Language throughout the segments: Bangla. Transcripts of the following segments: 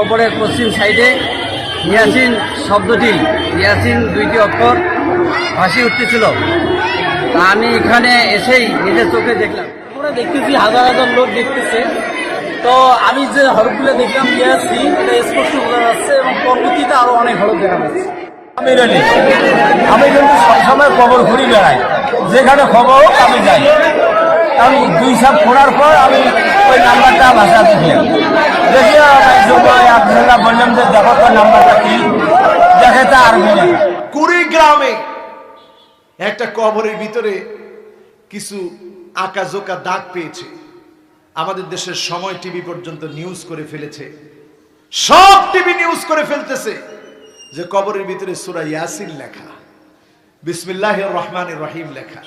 কবরের পশ্চিম সাইডে ইয়াসিন শব্দটি, ইয়াসিন দুইটি অক্ষর ভাসি উঠতেছিল। আমি এখানে এসেই নিজের চোখে দেখলাম। আমরা দেখতেছি হাজার হাজার লোক দেখতেছে। তো আমি যে হরফগুলো দেখলাম ইয়াসি এটা স্পষ্ট বোঝা যাচ্ছে এবং পরবর্তীতে আরও অনেক হরফ দেখা যাচ্ছে। আমি রেডি আমি কিন্তু সবসময় খবর ঘুরি বেড়াই। যেখানে খবর হোক আমি যাই। কারণ দুই সাপ ফোড়ার পর আমি ওই নাম্বারটা ভাষা দেখলাম দেখি আপনারা বললাম যে, দেখো তো নাম্বারটা কি? দেখে তা লেখা কুড়িগ্রামে একটা কবরের ভিতরে কিছু আঁকাজোকা দাগ পেয়েছে। আমাদের দেশের সময় টিভি পর্যন্ত নিউজ করে ফেলেছে। সব টিভি নিউজ করে ফেলতেছে যে কবরের ভিতরে সুরা ইয়াসিন লেখা বিসমিল্লাহ রহমান রহিম লেখা।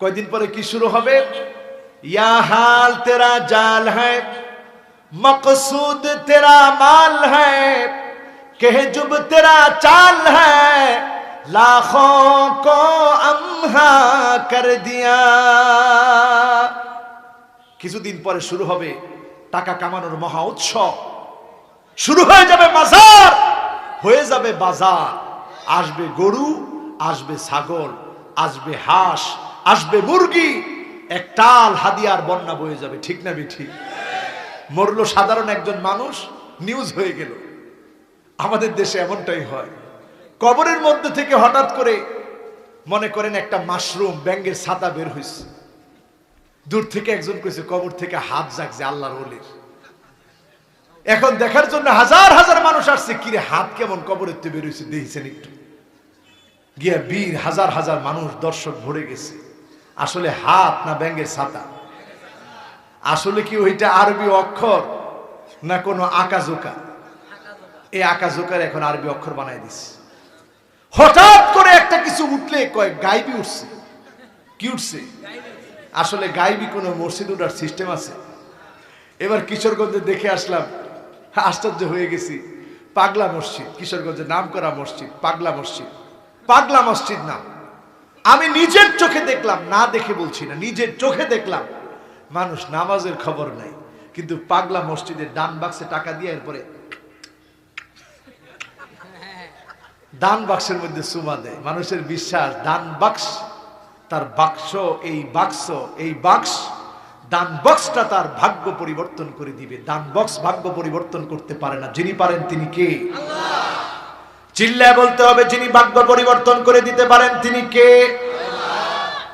কয়দিন পরে কি শুরু হবে? ইয়া হাল তেরা জাল হ্যায় मकसूद तेरा माल है कह जुब तेरा चाल है लाखों को अम्हा कर दिया কিছুদিন পরে শুরু হবে টাকা কামানোর মহা উৎসব শুরু হয়ে যাবে বাজার হয়ে যাবে বাজার আসবে গরু আসবে ছাগল আসবে হাঁস আসবে মুরগি এক টাল হাদিয়ার বন্যা বয়ে যাবে, ঠিক না ঠিক? মরলো সাধারণ একজন মানুষ নিউজ হয়ে গেল। আমাদের দেশে এমনটাই হয়। কবরের মধ্যে থেকে হঠাৎ করে মনে করেন একটা মাশরুম ব্যাঙ্গের ছাতা বের হয়েছে দূর থেকে একজন কইছে, কবর থেকে হাত জাগছে আল্লাহর ওলির এখন দেখার জন্য হাজার হাজার মানুষ আসছে, কিরে, হাত কেমন কবরের বের হয়েছে দেখছেন একটু। গিয়া বীর হাজার হাজার মানুষ দর্শক ভরে গেছে। আসলে হাত না ব্যাঙ্গের ছাতা? আসলে কি ওইটা আরবি অক্ষর না কোনো আকাজোকা এই আকাজোকার এখন আরবি অক্ষর বানাই দিছে। হঠাৎ করে একটা কিছু উঠলে কয়, গাইবি উঠছে। কি উঠছে? আসলে গাইবি কোনো মসজিদ উঠার সিস্টেম আছে। এবার কিশোরগঞ্জে দেখে আসলাম, আশ্চর্য হয়ে গেছি। পাগলা মসজিদ, কিশোরগঞ্জের নাম করা মসজিদ, পাগলা মসজিদ। পাগলা মসজিদ নাম আমি নিজের চোখে দেখলাম, না দেখে বলছি না, নিজের চোখে দেখলাম। মানুষ নামাজের খবর নাই কিন্তু পাগলা মসজিদের ডান বাক্সে টাকা দিয়ে এরপরে দান বাক্সের মধ্যে সুমা দেয়। মানুষের বিশ্বাস দান বাক্স, তার বাক্স, এই বাক্স এই বাক্স দান বক্সটা তার ভাগ্য পরিবর্তন করে দিবে। দান বক্স ভাগ্য পরিবর্তন করতে পারে না। যিনি পারেন তিনি কে? চিল্লায় বলতে হবে, যিনি ভাগ্য পরিবর্তন করে দিতে পারেন তিনি কে?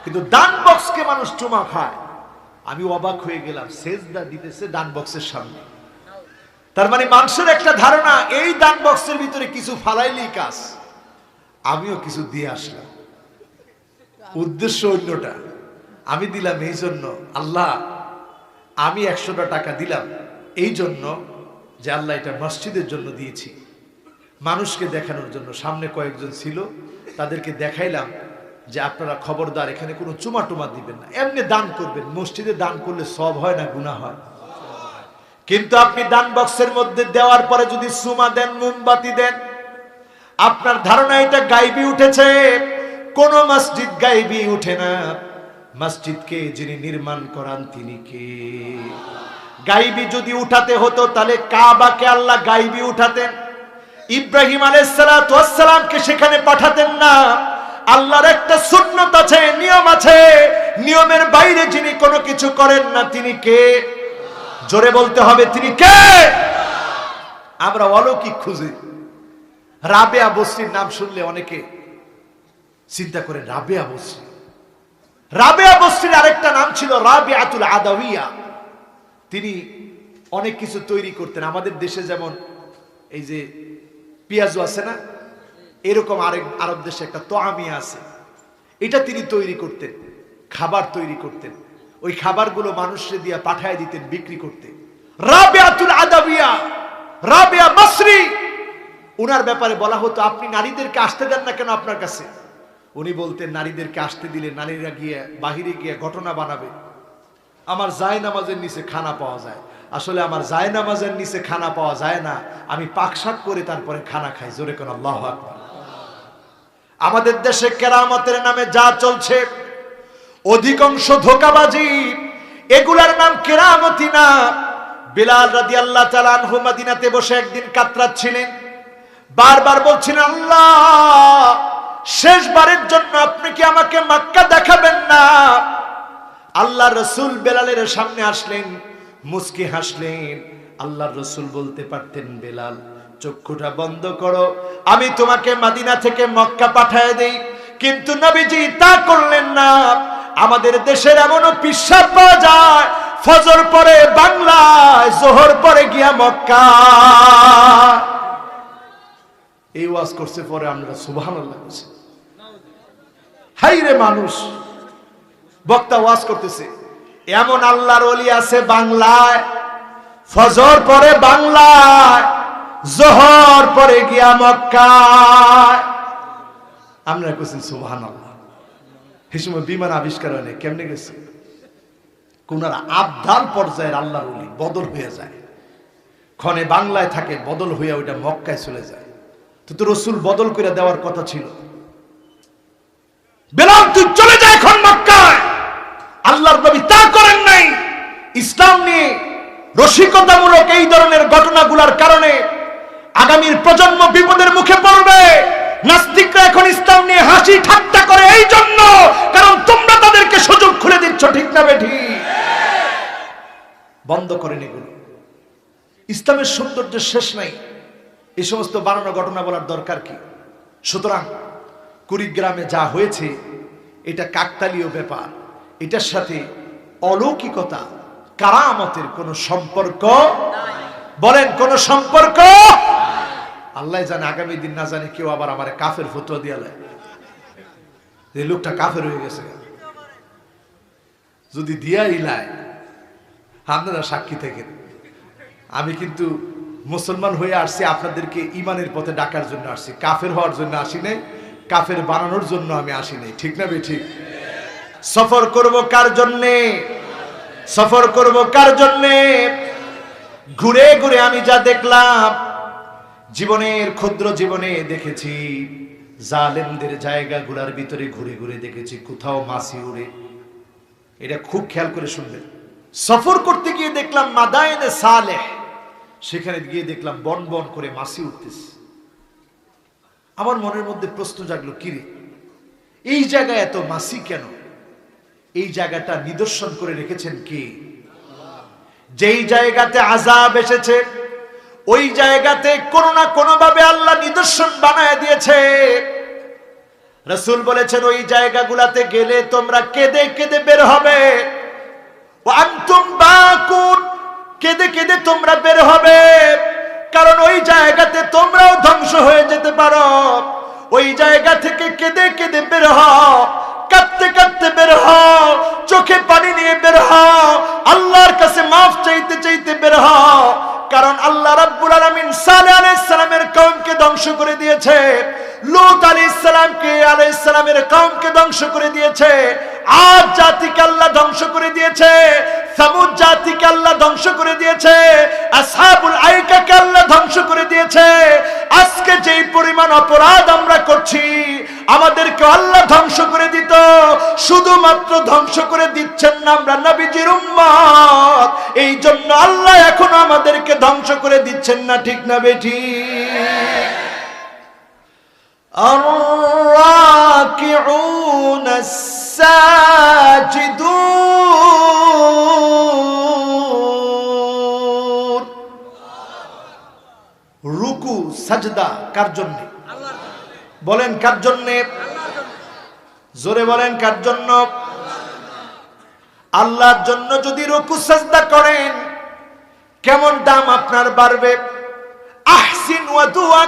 কিন্তু দান বক্সকে মানুষ চুমা খায়। আমি অবাক হয়ে গেলাম, সেজদা দিতেছে দান বক্সের সামনে। তার মানে মানুষের একটা ধারণা, এই দান বক্সের ভিতরে কিছু ফালাইলি কাজ। আমিও কিছু দিয়ে আসলাম। উদ্দেশ্য অন্যটা। আমি দিলাম এই জন্য, আল্লাহ, আমি একশোটা টাকা দিলাম, এই জন্য যে আল্লাহ এটা মসজিদের জন্য দিয়েছি। মানুষকে দেখানোর জন্য। সামনে কয়েকজন ছিল, তাদেরকে দেখাইলাম যে আপনারা খবরদার, এখানে কোনো চুমা টুমা দিবেন না। এমনি দান করবেন, মসজিদে দান করলে সব হয় না গুণা হয়। কিন্তু আপনি দান বক্সের মধ্যে দেওয়ার পরে যদি সুমা দেন, মোমবাতি দেন, আপনার ধারণা এটা, গাইবি উঠেছে। কোন মসজিদ গাইবি উঠে না। মসজিদকে যিনি নির্মাণ করান, তিনি কে? গাইবি যদি উঠাতে হতো, তাহলে কাবাকে আল্লাহ গাইবি উঠাতেন। ইব্রাহিম আলাইসালামকে সেখানে পাঠাতেন না। আল্লাহর একটা সুন্নত আছে, নিয়ম আছে। নিয়মের বাইরে যিনি কোনো কিছু করেন না, তিনি কে? জোরে বলতে হবে, তিনি কে? আমরা অলৌকিক খুঁজি। রাবেয়া বস্রির নাম শুনলে অনেকে চিন্তা করে, রাবেয়া বস্রি। রাবেয়া বস্রির আরেকটা নাম ছিল রাবেয়াতুল আদাউইয়া তিনি অনেক কিছু তৈরি করতেন। আমাদের দেশে যেমন এই যে পেঁয়াজু আছে না? এরকম আরেক আরব দেশে একটা তোয়ামিয়া আছে। এটা তিনি তৈরি করতেন, খাবার তৈরি করতেন। ওই খাবারগুলো মানুষকে দিয়ে পাঠায় দিতেন, বিক্রি করতে রাবেয়াতুল আদাবিয়া, রাবেয়া বসরি উনার ব্যাপারে বলা হতো, আপনি নারীদেরকে আসতে দেন না কেন আপনার কাছে? উনি বলতেন, নারীদেরকে আসতে দিলে নারীরা গিয়ে বাহিরে গিয়ে ঘটনা বানাবে। আমার জায় নামাজের নিচে খানা পাওয়া যায়। আসলে আমার জায় নামাজের নিচে খানা পাওয়া যায় না। আমি পাকশাক করে, তারপরে খানা খাই। জোরে কোন আল্লাহ আমাদের দেশে কেরামতের নামে যা চলছে, অধিকাংশ ধোকাবাজি, এগুলার নাম কেরামতি না। বিলাল রাদি আল্লাহ তালানহু মাদিনাতে বসে একদিন কাতরাচ্ছিলেন। বারবার বলছিলেন, আল্লাহ, শেষবারের জন্য আপনি কি আমাকে মাক্কা দেখাবেন না? আল্লাহ রসুল বেলালের সামনে আসলেন। মুস্কি হাসলেন। আল্লাহ রসুল বলতে পারতেন, বেলাল, চক্ষুটা বন্ধ করো। আমি তোমাকে মাদিনা থেকে মক্কা পাঠায় দেই, কিন্তু নবীজি তা করলেন না। আমাদের দেশের এমনও পিসাব পাওয়া যায়, ফজর পরে বাংলায়, জোহর পরে গিয়া মক্কা। এই ওয়াজ করছে পরে আমরা সুবাহ হাই রে মানুষ, বক্তা ওয়াজ করতেছে। এমন আল্লাহর অলি আছে বাংলায়। ফজর পরে বাংলায়, জোহর পরে গিয়া মক্কায়। আমরা করছি সুবহান আল্লাহ সময় বিমান আবিষ্কার হয় না কেমনে গেছে? কোনারা আবদাল পর্যায়ের আল্লাহর অলি বদল হয়ে যায়। ক্ষণে বাংলায় থাকে, বদল হইয়া ওইটা মক্কায় চলে যায়। তো তো রসুল বদল করে দেওয়ার কথা ছিল। বেলাল, তুই চলে যায় এখন মক্কায় আল্লাহর নবী তা করেন নাই ইসলাম নিয়ে রসিকতামূলক এই ধরনের ঘটনাগুলোর কারণে আগামীর প্রজন্ম বিপদের মুখে পড়বে। নাস্তিকরা এখন ইসলাম নিয়ে হাসি ঠাট্টা করে এই জন্য, কারণ তোমরা তাদেরকে সুযোগ খুলে দিচ্ছ, ঠিক না বেঠি? বন্ধ করেন এগুলো ইসলামের সৌন্দর্যের শেষ নাই। এই সমস্ত বানানো ঘটনা বলার দরকার কি? সুতরাং কুড়িগ্রামে যা হয়েছে, এটা কাকতালীয় ব্যাপার। এটার সাথে অলৌকিকতা কারামতের কোনো সম্পর্ক? বলেন, কোন সম্পর্ক? আল্লাহ জানে, আগামী দিন না জানে কেউ আবার আমার কাফের ফতুয়া দিয়া এই লোকটা কাফের হয়ে গেছে যদি দিয়া ইলায়, আপনারা সাক্ষী থাকেন। আমি কিন্তু মুসলমান হয়ে আসছি, আপনাদেরকে ইমানের পথে ডাকার জন্য আসছি। কাফের হওয়ার জন্য আসি নাই, কাফের বানানোর জন্য আমি আসি নাই। ঠিক না বে ঠিক? সফর করব কার জন্যে? সফর করব কার জন্যে? ঘুরে ঘুরে আমি যা দেখলাম, জীবনের ক্ষুদ্র জীবনে দেখেছি। জালেমদের জায়গাগুলোর ভিতরে ঘুরে ঘুরে দেখেছি, কোথাও মাসি উড়ে। এটা খুব খেয়াল করে শুনবেন। সফর করতে গিয়ে দেখলাম মাদায়নে সালেহ। সেখানে গিয়ে দেখলাম বন বন করে মাসি উঠতেছে। আমার মনের মধ্যে প্রশ্ন জাগলো, কিরে, এই জায়গায় এত মাসি কেন? এই জায়গাটা নিদর্শন করে রেখেছেন কে? যেই জায়গাতে আজাব এসেছে, ওই জায়গাতে কোনো না কোনো ভাবে আল্লাহ নিদর্শন বানায় দিয়েছে। রসুল বলেছেন, ওই জায়গাগুলাতে গেলে তোমরা কেঁদে কেঁদে বের হবে। কেঁদে কেঁদে তোমরা বের হবে। কারণ ওই জায়গাতে তোমরাও ধ্বংস হয়ে যেতে পারো। ওই জায়গা থেকে কেঁদে কেঁদে বের হও। কাঁদতে কাঁদতে বের হও, চোখে পানি নিয়ে বের হও, আল্লাহর কাছে মাফ চাইতে চাইতে বের হও। কারণ আল্লাহ রাব্বুল আলামিন সালে আলাইহিস সালামের কওমকে ধ্বংস করে দিয়েছে। লুত আলাইহিস সালামকে আলাইহিস সালামের কওমকে ধ্বংস করে দিয়েছে। আর জাতিকে আল্লাহ ধ্বংস করে দিয়েছে। সামুদ জাতিকে আল্লাহ ধ্বংস করে দিয়েছে আসহাবুল আইকাকে আল্লাহ ধ্বংস করে দিয়েছে আজকে যেই পরিমাণ অপরাধ আমরা করছি আমাদেরকে আল্লাহ ধ্বংস করে দিত শুধুমাত্র ধ্বংস করে দিচ্ছেন না আমরা নবীজির উম্মত এই জন্য আল্লাহ এখনো আমাদেরকে ধ্বংস করে দিচ্ছেন না ঠিক না বেঠি الراكعون الساجدون রুকু, সাজদা, কার জন্য? বলেন, কার জন্য? জোরে বলেন, কার জন্য? আল্লাহর জন্য যদি রুকু, সাজদা করেন, কেমন দাম আপনার বাড়বে? আহসিন ওয়া দুআ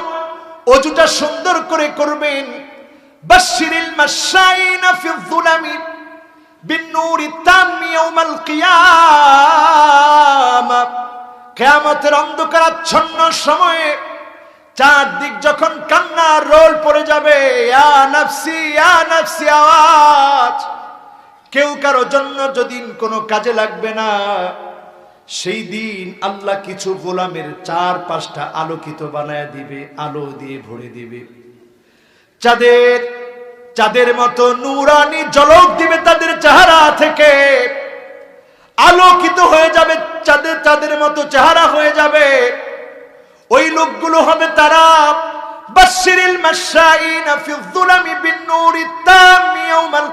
অজুটা সুন্দর করে করবেন। বাশিরিল মাশাইনা ফি যুলামি বিন্নুরি তাম্মি ইয়াউমাল কিয়ামা। কিয়ামতের অন্ধকারাচ্ছন্ন সময়ে চারদিক যখন কান্না রোল পড়ে যাবে আওয়াজ। কেউ কারও জন্য যদি কোনো কাজে লাগবে না, সেই দিন আল্লাহ কিছু গোলামের চার পাঁচটা আলোকিত বানায় দিবে, আলো দিয়ে ভরে দিবে। চাঁদের চাঁদের মতো নুরানি জলক দিবে তাদের চেহারা থেকে। আলোকিত হয়ে যাবে, চাঁদের চাঁদের মতো চেহারা হয়ে যাবে। ওই লোকগুলো হবে তারা বাশিরিল মাশাইনা ফি যুলামি বিন নূরি তাম ইয়াউমাল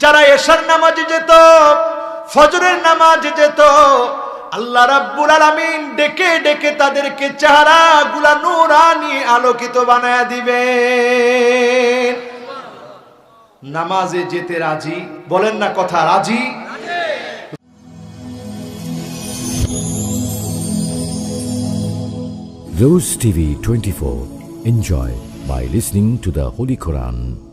যারা এশার নামাজে যেত, ফজরের নামাজে যেত, আল্লাহ রাব্বুল আলামিন ডেকে ডেকে তাদেরকে চেহারা গুলা নূরানি আলোকিত বানায় দিবেন। নামাজে যেতে রাজি বলেন না কথা রাজি Rose TV 24. Enjoy by listening to the Holy Quran.